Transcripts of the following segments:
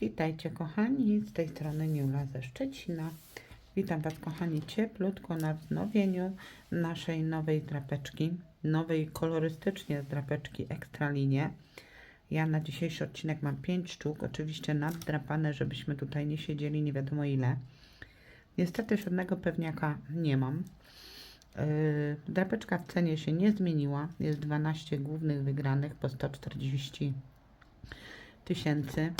Witajcie kochani, z tej strony Niula ze Szczecina. Witam Was kochani cieplutko na wznowieniu naszej nowej drapeczki, nowej kolorystycznie drapeczki Ekstralinie. Ja na dzisiejszy odcinek mam 5 sztuk, oczywiście naddrapane, żebyśmy tutaj nie siedzieli nie wiadomo ile. Niestety żadnego pewniaka nie mam. Yy, drapeczka w cenie się nie zmieniła, jest 12 głównych wygranych po 140 tysięcy.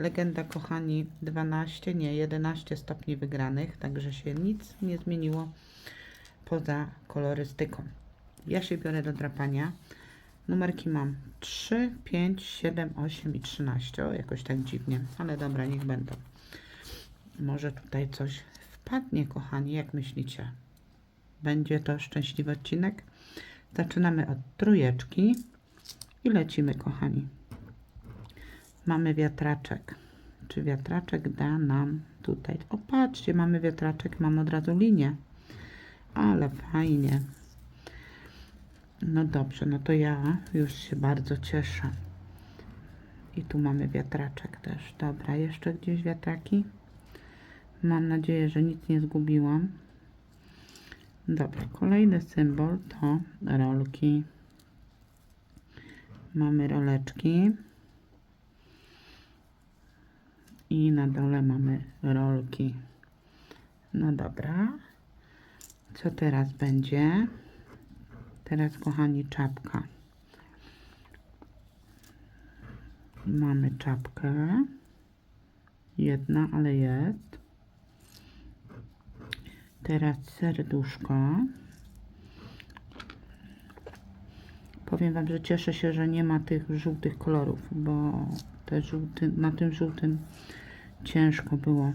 Legenda, kochani, 12, nie, 11 stopni wygranych, także się nic nie zmieniło poza kolorystyką. Ja się biorę do drapania. Numerki mam 3, 5, 7, 8 i 13. O, jakoś tak dziwnie, ale dobra, niech będą. Może tutaj coś wpadnie, kochani, jak myślicie? Będzie to szczęśliwy odcinek. Zaczynamy od trójeczki i lecimy, kochani mamy wiatraczek. Czy wiatraczek da nam tutaj? O, patrzcie, mamy wiatraczek, mamy od razu linię. Ale fajnie. No dobrze, no to ja już się bardzo cieszę. I tu mamy wiatraczek też. Dobra, jeszcze gdzieś wiatraki? Mam nadzieję, że nic nie zgubiłam. Dobra, kolejny symbol to rolki. Mamy roleczki. I na dole mamy rolki. No dobra. Co teraz będzie? Teraz, kochani, czapka. Mamy czapkę. Jedna, ale jest. Teraz serduszko. Powiem Wam, że cieszę się, że nie ma tych żółtych kolorów, bo te żółty, na tym żółtym ciężko było.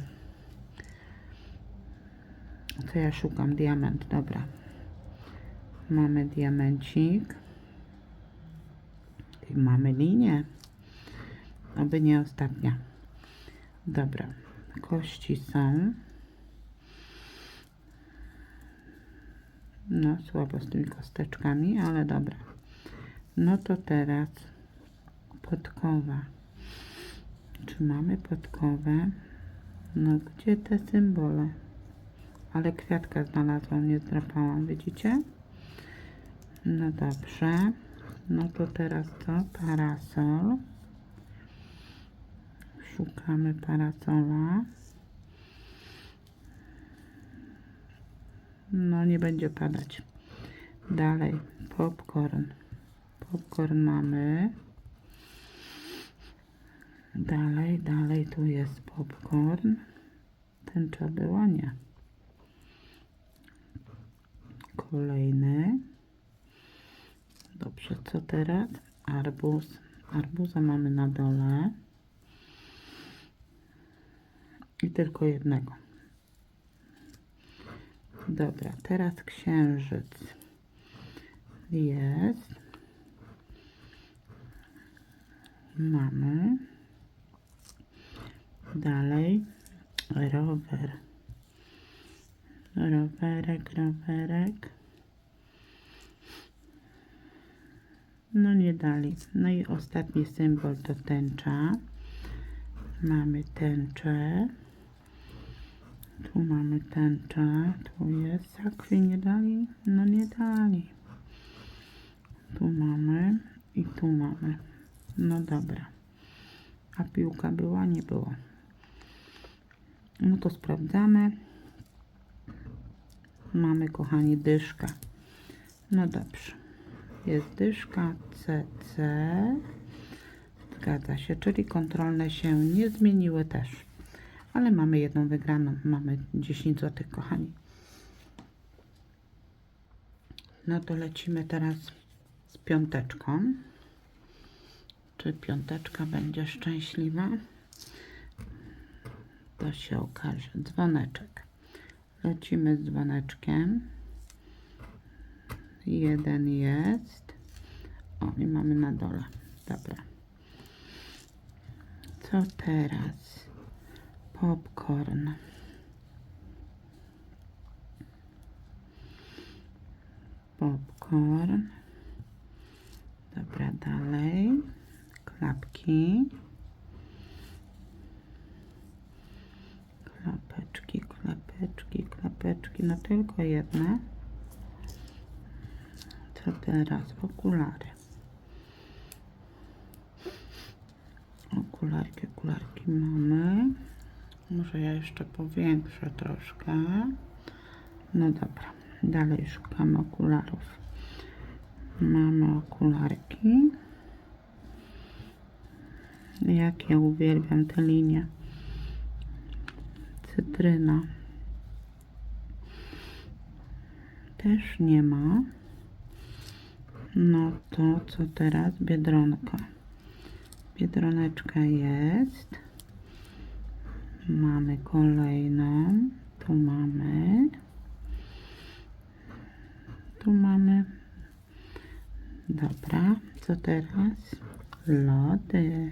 Co ja szukam? Diament, dobra. Mamy diamencik. I mamy linię. Oby nie ostatnia. Dobra. Kości są. No, słabo z tymi kosteczkami, ale dobra. No to teraz podkowa. Czy mamy podkowę? No, gdzie te symbole? Ale kwiatka znalazłam, nie zdrapałam, widzicie? No dobrze. No to teraz co? Parasol. Szukamy parasola. No, nie będzie padać. Dalej, popcorn. Popcorn mamy. Dalej, dalej, tu jest popcorn. Tęcza była, nie. Kolejny. Dobrze, co teraz? Arbuz. Arbuza mamy na dole. I tylko jednego. Dobra, teraz księżyc. Jest. Mamy. Dalej rower. Rowerek, rowerek. No nie dali. No i ostatni symbol to tęcza. Mamy tęczę. Tu mamy tęczę. Tu jest sakwy. Nie dali? No nie dali. Tu mamy i tu mamy. No dobra. A piłka była? Nie było. No to sprawdzamy. Mamy, kochani, dyszka. No dobrze. Jest dyszka CC. Zgadza się, czyli kontrolne się nie zmieniły też. Ale mamy jedną wygraną. Mamy 10 zł, kochani. No to lecimy teraz z piąteczką. Czy piąteczka będzie szczęśliwa? To się okaże. Dzwoneczek. Lecimy z dzwoneczkiem. Jeden jest. O, i mamy na dole. Dobra. Co teraz? Popcorn. Popcorn. Dobra, dalej. Klapki. Drapeczki, no tylko jedne. Co teraz? Okulary. Okularki, okularki mamy. Może ja jeszcze powiększę troszkę. No dobra, dalej szukamy okularów. Mamy okularki. Jak ja uwielbiam tę linię. Cytryna. Też nie ma. No to co teraz? Biedronka. Biedroneczka jest. Mamy kolejną. Tu mamy. Tu mamy. Dobra, co teraz? Lody.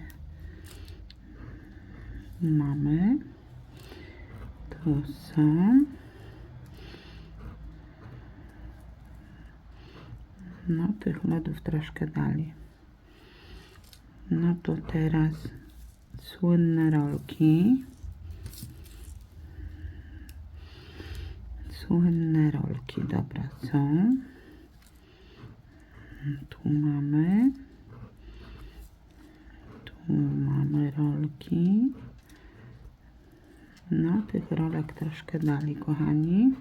Mamy. Tu są. No, tych lodów troszkę dali. No to teraz słynne rolki. Słynne rolki, dobra, są. Tu mamy. Tu mamy rolki. No, tych rolek troszkę dali, kochani.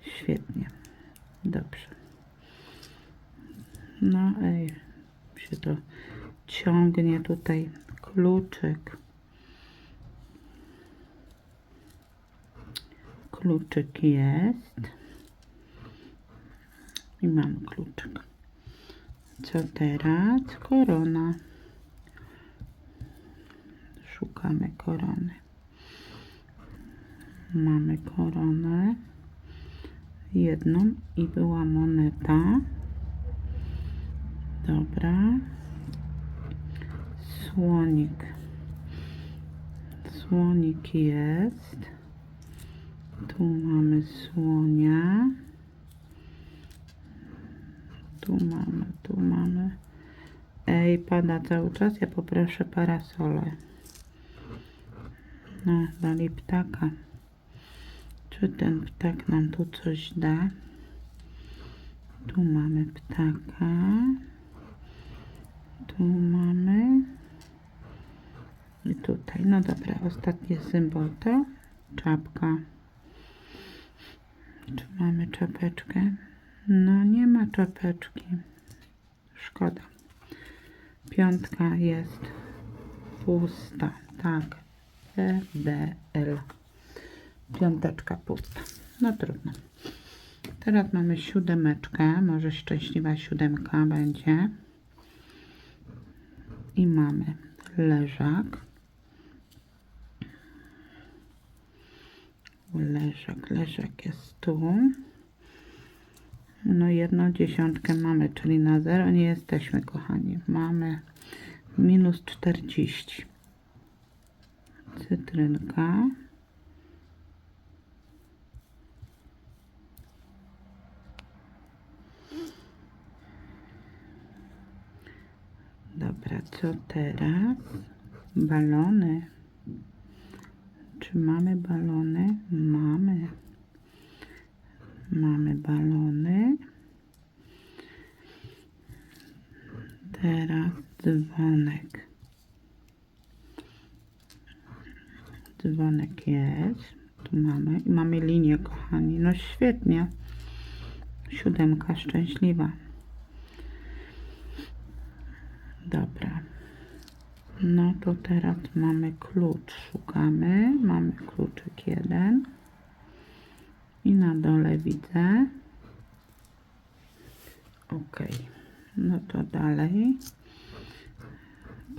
Świetnie. Dobrze. No, ej, się to ciągnie tutaj kluczyk. Kluczyk jest. I mam kluczyk. Co teraz? Korona. Szukamy korony. Mamy koronę. Jedną i była moneta. Dobra. Słonik. Słonik jest. Tu mamy słonia. Tu mamy, tu mamy. Ej, pada cały czas. Ja poproszę parasolę. No, dali ptaka. Czy ten ptak nam tu coś da? Tu mamy ptaka. Tu mamy. I tutaj. No dobra, ostatni symbol to czapka. Czy mamy czapeczkę? No nie ma czapeczki. Szkoda. Piątka jest pusta. Tak. E, D, L. Piąteczka pusta. No trudno. Teraz mamy siódemeczkę. Może szczęśliwa siódemka będzie. I mamy leżak. Leżak, leżak jest tu. No jedną dziesiątkę mamy, czyli na zero nie jesteśmy, kochani. Mamy minus 40. Cytrynka. Dobra, co teraz? Balony. Czy mamy balony? Mamy. Mamy balony. Teraz dzwonek. Dzwonek jest. Tu mamy. Mamy linię, kochani. No świetnie. Siódemka szczęśliwa. Dobra. No to teraz mamy klucz. Szukamy. Mamy kluczyk jeden. I na dole widzę. Ok. No to dalej.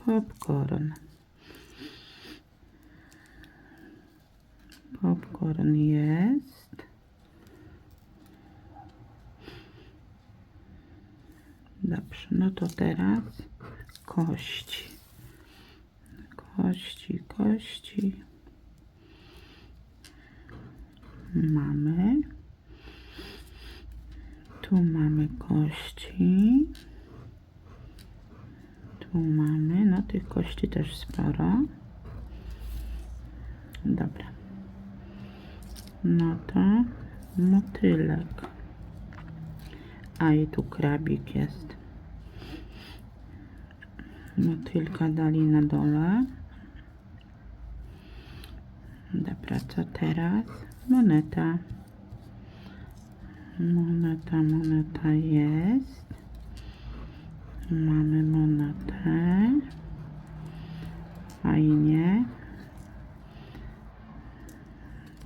Popcorn. Popcorn jest. Dobrze, no to teraz kości. Kości, kości. Mamy. Tu mamy kości. Tu mamy, no tych kości też sporo. Dobra. No to motylek. A i tu krabik jest. Motylka dali na dole. Dobra, co teraz? Moneta. Moneta, moneta jest. Mamy monetę. Fajnie.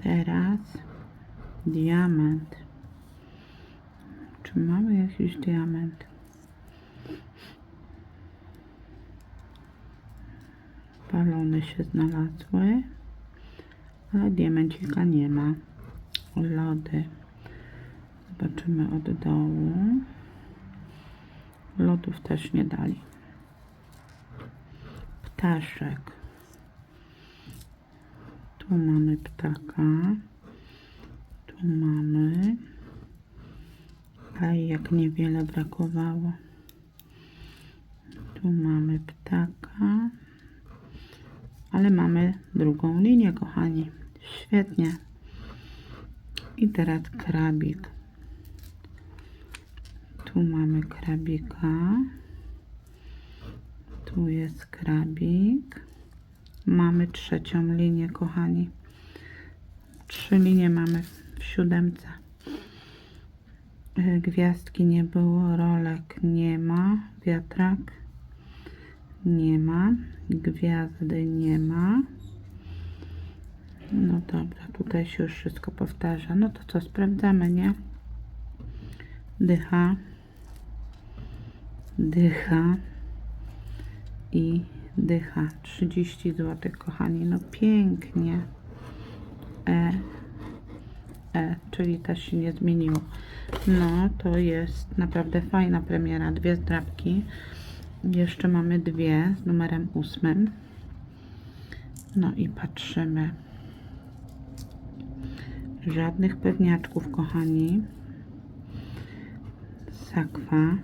Teraz diament. Czy mamy jakiś diament? Balony się znalazły, ale diamencika nie ma. Lody. Zobaczymy od dołu. Lodów też nie dali. Ptaszek. Tu mamy ptaka. Tu mamy. A jak niewiele brakowało. Tu mamy ptaka. Ale mamy drugą linię, kochani. Świetnie. I teraz krabik. Tu mamy krabika. Tu jest krabik. Mamy trzecią linię, kochani. Trzy linie mamy w siódemce. Y, Gwiazdki nie było, rolek nie ma, wiatrak nie ma, gwiazdy nie ma. No dobra, tutaj się już wszystko powtarza. No to co, sprawdzamy, nie? Dycha, dycha i dycha. 30 zł, kochani. No pięknie. E, e, czyli też się nie zmieniło. No, to jest naprawdę fajna premiera. Dwie zdrabki. Jeszcze mamy dwie z numerem ósmym. No i patrzymy. Żadnych pewniaczków, kochani. Sakwa.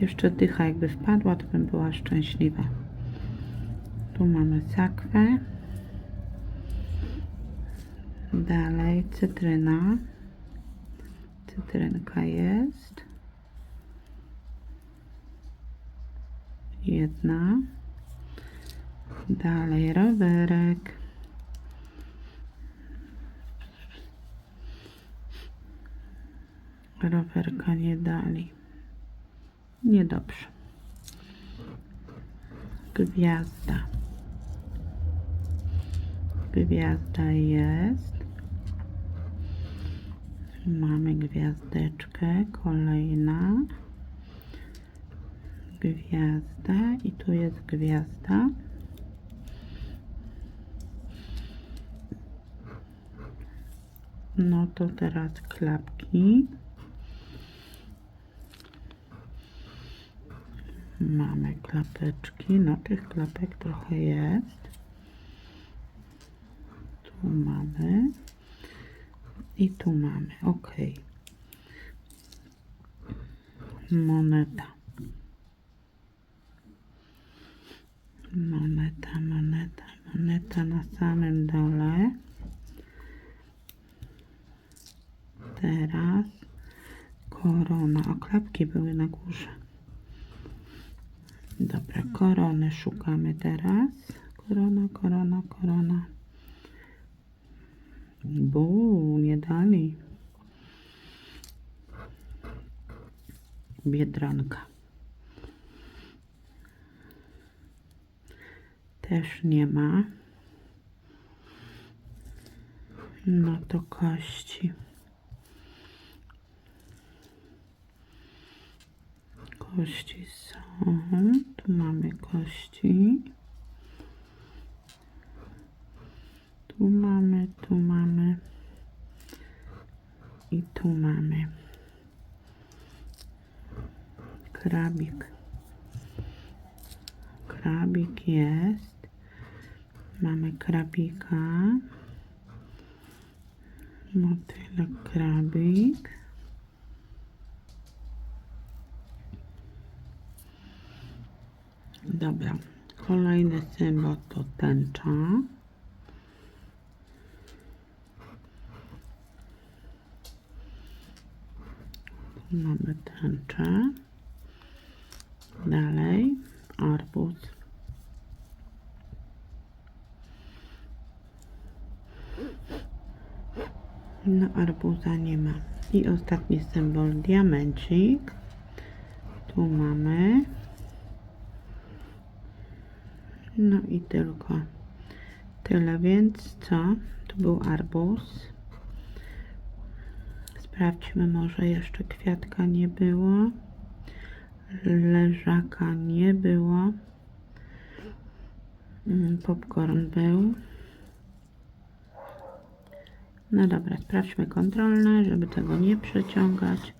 Jeszcze dycha jakby wpadła, to bym była szczęśliwa. Tu mamy sakwę. Dalej cytryna. Cytrynka jest. Jedna. Dalej rowerek. Rowerka nie dali. Niedobrze. Gwiazda. Gwiazda jest. Mamy gwiazdeczkę. Kolejna. Gwiazda. I tu jest gwiazda. No to teraz klapki. Mamy klapeczki. No tych klapek trochę jest. Tu mamy. I tu mamy. Ok. Moneta. Moneta, moneta, moneta na samym dole. Teraz korona. O, klapki były na górze. Dobra, korony szukamy teraz. Korona, korona, korona. Bu, nie dali. Biedronka. Też nie ma. No to kości. Kości są. Tu mamy kości. Tu mamy, tu mamy. I tu mamy. Krabik. Krabik jest. Mamy krabika. No Motylek krabik. Dobra, kolejny symbol to tęcza. mamy tęczę. Dalej arbuz. No arbuza nie ma. I ostatni symbol diamencik. Tu mamy. No i tylko tyle, więc co? Tu był arbuz. Sprawdźmy, może jeszcze kwiatka nie było. Leżaka nie było. Mm, Popcorn był. No dobra, sprawdźmy kontrolne, żeby tego nie przeciągać.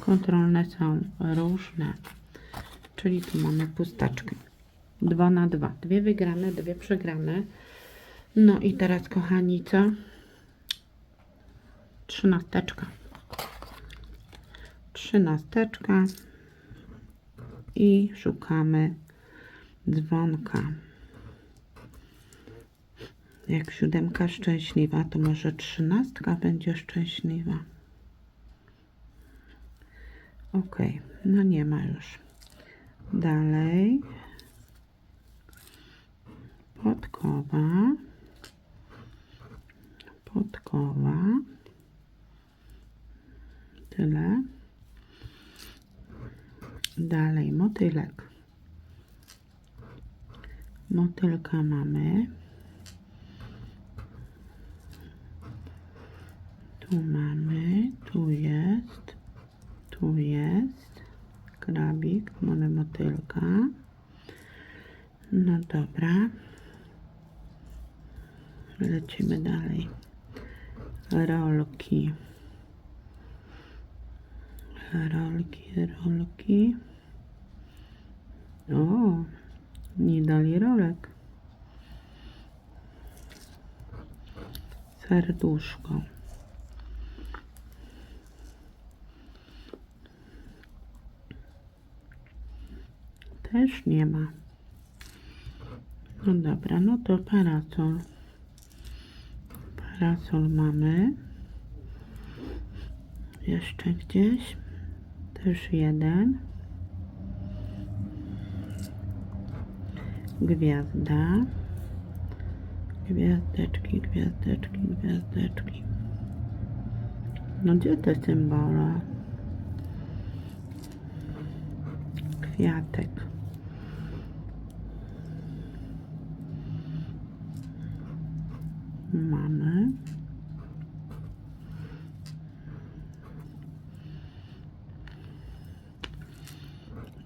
Kontrolne są różne. Czyli tu mamy pustaczkę. 2 na 2. Dwie wygrane, dwie przegrane. No i teraz, kochani, co? Trzynasteczka. Trzynasteczka. I szukamy dzwonka. Jak siódemka szczęśliwa, to może trzynastka będzie szczęśliwa. Ok, no nie ma już. Dalej. Podkowa. Podkowa. Tyle. Dalej motylek. Motylka mamy. Tu mamy, tu jest, tu jest krabik, mamy motylka. No dobra. Lecimy dalej. Rolki. Rolki, rolki. O, nie dali rolek. Serduszko. Też nie ma. No dobra, no to parasol. Parasol mamy. Jeszcze gdzieś. Też jeden. Gwiazda. Gwiazdeczki, gwiazdeczki, gwiazdeczki. No gdzie te symbole? Kwiatek. Mamy.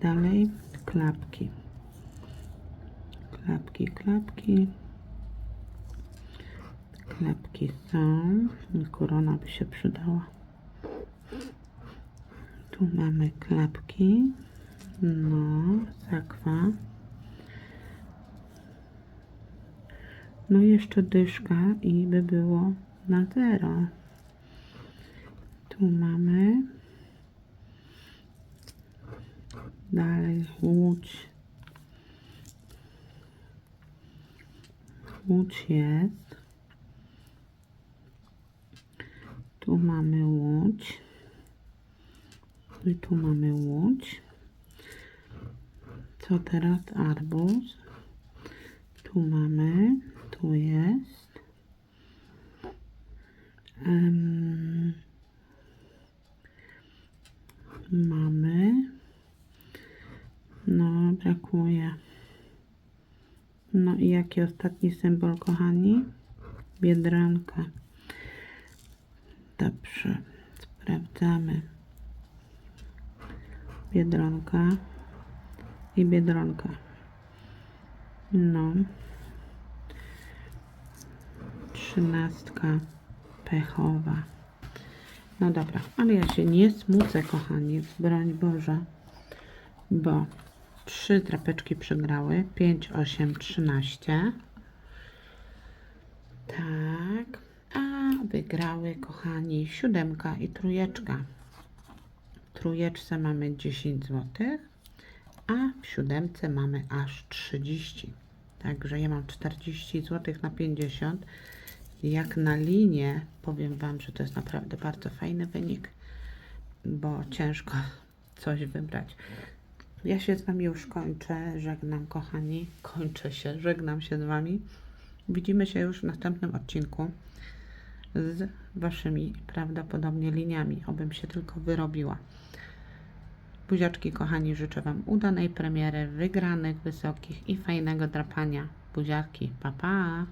Dalej klapki. Klapki, klapki. Klapki są. Korona by się przydała. Tu mamy klapki. No, sakwa. No jeszcze dyszka i by było na zero. Tu mamy dalej łódź. Łódź jest. Tu mamy łódź. I tu mamy łódź. Co teraz? Arbuz. Tu mamy. Tu jest. Em, mamy. No, brakuje. No i jaki ostatni symbol, kochani? Biedronka. Dobrze. Sprawdzamy. Biedronka i biedronka. No. Trzynastka pechowa. No dobra, ale ja się nie smucę, kochani, broń Boże, bo trzy drapeczki przegrały, 5, 8, 13. Tak, a wygrały, kochani, siódemka i trójeczka. W trójeczce mamy 10 zł, a w siódemce mamy aż 30. Także ja mam 40 zł na 50. Jak na linię, powiem Wam, że to jest naprawdę bardzo fajny wynik. bo ciężko coś wybrać. Ja się z Wami już kończę. Żegnam, kochani. Kończę się, żegnam się z Wami. Widzimy się już w następnym odcinku z Waszymi prawdopodobnie liniami, obym się tylko wyrobiła. Buziaczki, kochani, życzę Wam udanej premiery, wygranych wysokich i fajnego drapania. Buziaczki, pa pa!